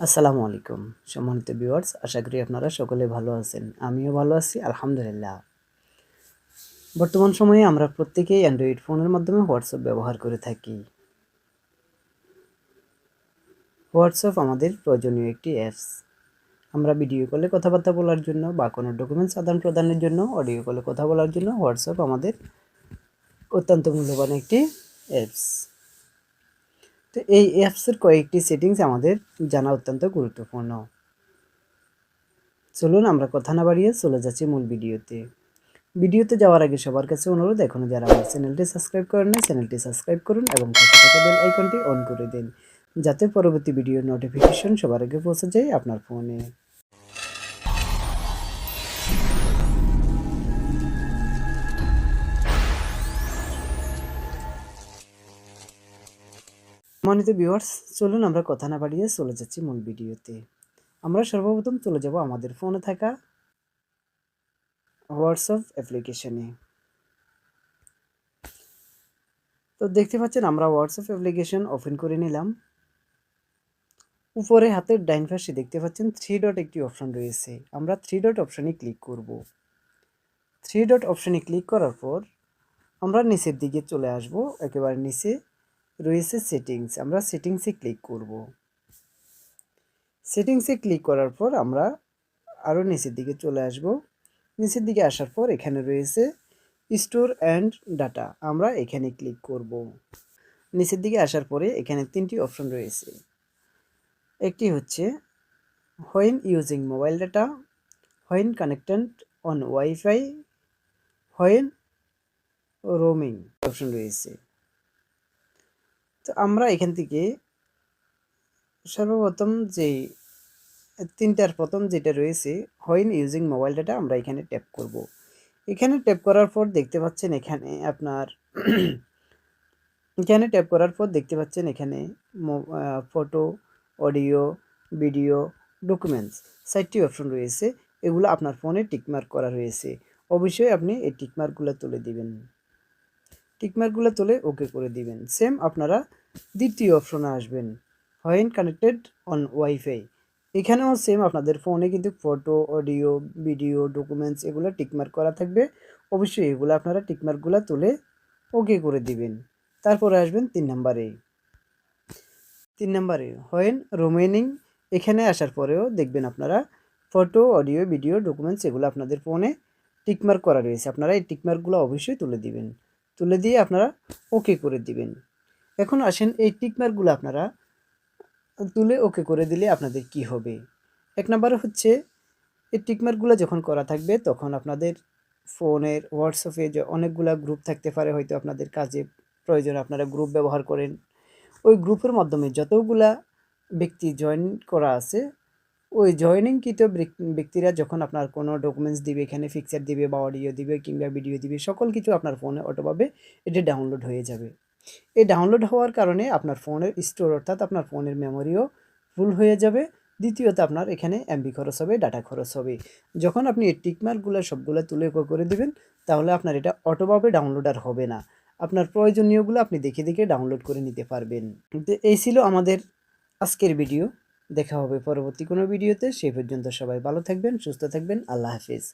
আসসালামু আলাইকুম সম্মানিত ভিউয়ার্স, আশা করি আপনারা সকলে ভালো আছেন। আমিও ভালো আছি, আলহামদুলিল্লাহ। বর্তমান সময়ে আমরা প্রত্যেকেই অ্যান্ড্রয়েড ফোনের মাধ্যমে হোয়াটসঅ্যাপ ব্যবহার করে থাকি। হোয়াটসঅ্যাপ আমাদের প্রয়োজনীয় একটি অ্যাপস আমরা ভিডিও কলে কথাবার্তা বলার জন্য বা কোনো ডকুমেন্টস আদান প্রদানের জন্য অডিও কলে কথা বলার জন্য হোয়াটসঅ্যাপ আমাদের অত্যন্ত মূল্যবান একটি অ্যাপস তো এই অ্যাপসের কয়েকটি সেটিংস আমাদের জানা অত্যন্ত গুরুত্বপূর্ণ। চলুন আমরা কথা না বাড়িয়ে চলে যাচ্ছি মূল ভিডিওতে। ভিডিওতে যাওয়ার আগে সবার কাছে অনুরোধ এখনও যারা আমার চ্যানেলটি সাবস্ক্রাইব করেন না চ্যানেলটি সাবস্ক্রাইব করুন এবং বেল আইকনটি অন করে দিন, যাতে পরবর্তী ভিডিওর নোটিফিকেশন সবার আগে পৌঁছে যায় আপনার ফোনে মনিত ভিউয়ার্স চলুন আমরা কথা না বাড়িয়ে চলে যাচ্ছি মূল ভিডিওতে। আমরা সর্বপ্রথম চলে যাব আমাদের ফোনে থাকা হোয়াটসঅ্যাপ অ্যাপ্লিকেশনে তো দেখতে পাচ্ছেন, আমরা হোয়াটসঅ্যাপ অ্যাপ্লিকেশন ওপেন করে নিলাম। উপরে হাতের ডাইন পাশে দেখতে পাচ্ছেন থ্রি ডট একটি অপশন রয়েছে। আমরা থ্রি ডট অপশনে ক্লিক করব। থ্রি ডট অপশনে ক্লিক করার পর আমরা নিচের দিকে চলে আসব, একেবারে নিচে। রয়েছে সেটিংস আমরা সেটিংসে ক্লিক করব। সেটিংসে ক্লিক করার পর আমরা আরও নিচের দিকে চলে আসব। নিচের দিকে আসার পর এখানে রয়েছে স্টোর অ্যান্ড ডাটা আমরা এখানে ক্লিক করব। নিচের দিকে আসার পরে এখানে তিনটি অপশন রয়েছে। একটি হচ্ছে when using mobile data when connected on wifi when roaming option রয়েছে। আমরা এখান থেকে সর্বপ্রথম যে তিনটার প্রথম যেটা রয়েছে হোয়েন ইউজিং মোবাইল ডাটা আমরা এখানে ট্যাপ করব। এখানে ট্যাপ করার পর দেখতে পাচ্ছেন এখানে আপনার এখানে ট্যাপ করার পর দেখতে পাচ্ছেন এখানে ফটো অডিও ভিডিও ডকুমেন্টস চারটি অপশন রয়েছে। এগুলো আপনার ফোনে টিকমার্ক করা রয়েছে। অবশ্যই আপনি এই টিকমার্কগুলো তুলে দিবেন। টিকমার্কগুলো তুলে ওকে করে দিবেন। সেম আপনারা দ্বিতীয় অপশনে আসবেন। হোয়েন কানেক্টেড অন ওয়াইফাই এখানেও সেম আপনাদের ফোনে কিন্তু ফটো অডিও ভিডিও ডকুমেন্টস এগুলো টিকমার্ক করা থাকবে। অবশ্যই এগুলো আপনারা টিকমার্কগুলো তুলে ওকে করে দিবেন। তারপরে আসবেন তিন নম্বরে তিন নম্বরে হোয়েন রোমেনিং এখানে আসার পরেও দেখবেন আপনারা ফটো অডিও ভিডিও ডকুমেন্টস এগুলো আপনাদের ফোনে টিকমার্ক করা রয়েছে। আপনারা এই টিকমার্কগুলো অবশ্যই তুলে দিবেন। তুলে দিয়ে আপনারা ওকে করে দিবেন। এখন আসেন এই টিকমার্কগুলো আপনারা তুলে ওকে করে দিলে আপনাদের কি হবে? এক নম্বর হচ্ছে, এই টিকমার্কগুলো যখন করা থাকবে, তখন আপনাদের ফোনের, হোয়াটসঅ্যাপে যে অনেকগুলা গ্রুপ থাকতে পারে, হয়তো আপনাদের কাজে প্রয়োজন আপনারা গ্রুপ ব্যবহার করেন। ওই গ্রুপের মাধ্যমে যতগুলা ব্যক্তি জয়েন করা আছে, ওই জয়েনিংকৃত ব্যক্তিরা যখন আপনার কোনো ডকুমেন্টস দিবে, এখানে পিকচার দিবে বা অডিও দিবে কিংবা ভিডিও দিবে, সকল কিছু আপনার ফোনে অটোভাবে এটি ডাউনলোড হয়ে যাবে। এই ডাউনলোড হওয়ার কারণে আপনার ফোনের স্টোর অর্থাৎ আপনার ফোনের মেমোরিও ফুল হয়ে যাবে। দ্বিতীয়ত, আপনার এখানে এমবি খরচ হবে ডাটা খরচ হবে। যখন আপনি এই টিকমার্কগুলো সবগুলো তুলে করে দিবেন, তাহলে আপনার এটা অটোভাবে ডাউনলোড আর হবে না। আপনার প্রয়োজনীয়গুলো আপনি দেখে দেখে ডাউনলোড করে নিতে পারবেন। তো এই ছিল আমাদের আজকের ভিডিও দেখা হবে পরবর্তী কোনো ভিডিওতে সেই পর্যন্ত সবাই ভালো থাকবেন, সুস্থ থাকবেন। আল্লাহ হাফিজ।